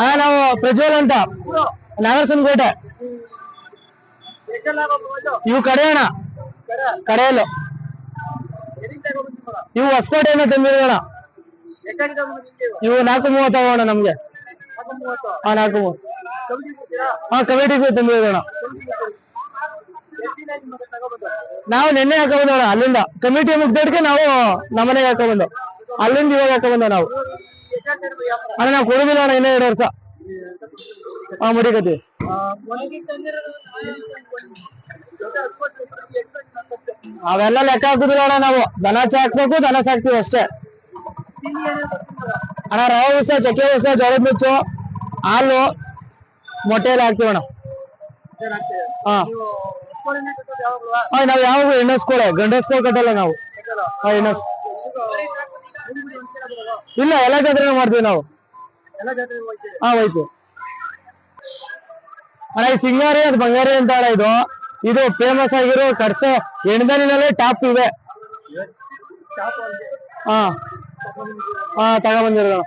ಅಣ್ಣ ನಾವು ಪ್ರಜ್ವಲ್ ಅಂತ. ನಾಗರಸನಕೋಟೆ. ಇವು ಕಡೆ? ಅಣ್ಣ ಕಡೆಯಲ್ಲು ಇವು ಹೊಸಕೋಟೆಯಿಂದ ತಂದಿರೋಣ. ಇವು ನಾಲ್ಕು ಮೂವತ್ತು ಅಣ್ಣ ನಮ್ಗೆ. ಹಾ ನಾಲ್ಕು ಮೂವತ್ತು. ಹಾ ಕಮಿಟಿಗೂ ತಂದಿರೋಣ. ನಾವು ನಿನ್ನೆ ಹಾಕೊಂಡ್ ಅಲ್ಲಿಂದ. ಕಮಿಟಿ ಮುಗ್ದಡ್ಕೆ ನಾವು ನಮ್ಮನೆಗೆ ಹಾಕೊಂಡ್ ಅಲ್ಲಿಂದ ಇವಾಗ ಹಾಕೊಂಡ್ ನಾವು. ಅಣ್ಣ ನಾವು ಕೊಡುದಿಲ್ಲ ಅಣ್ಣ, ಇನ್ನೂ ಎರಡು ವರ್ಷ. ಹಾ ಮುಡಿಕತಿ ಅವೆಲ್ಲ ಲೆಕ್ಕ ಹಾಕುದಿಲ್ಲ ಅಣ್ಣ ನಾವು. ದನ ಸಾಕ್ಬೇಕು ದನ ಸಾಕ್ತಿವಿ ಅಷ್ಟೇ. ಅಣ್ಣ, ರವೆ ಉಸ ಚಕ್ಕೆ ಉಸ ಜೋಳದ ನುಚ್ಚು, ಹಾಲು, ಮೊಟ್ಟೆ ಹಾಕ್ತಿವಿ ಅಣ್ಣ. ಹಾ. ನಾವ್ ಸ್ಕೂಲ್ ಹೆಣ್ಣಸ್ಕೊಳೆ ಸ್ಕೂಲ್ ಕಟ್ಟಲ್ಲ ನಾವು. ಹಾ ಹೆಣ್ಣಸ್ ಇಲ್ಲ ಎಲ್ಲ ಜಾತ್ರೆ ಮಾಡ್ತೀವಿ ನಾವು. ಹಾ ಹೋಯ್ತು. ಅಣ್ಣ ಈ ಸಿಂಗಾರಿ ಅದು ಬಂಗಾರಿ ಅಂತ ಅಣ್ಣ ಇದು. ಇದು ಫೇಮಸ್ ಆಗಿರೋ ಕಡ್ಸೆ ಎಣ್ದಾನಿನಲ್ಲೇ ಟಾಪ್ ಇದೆ. ಹಾ. ಹಾ ತಗೊಂಬಂದಿರೋದು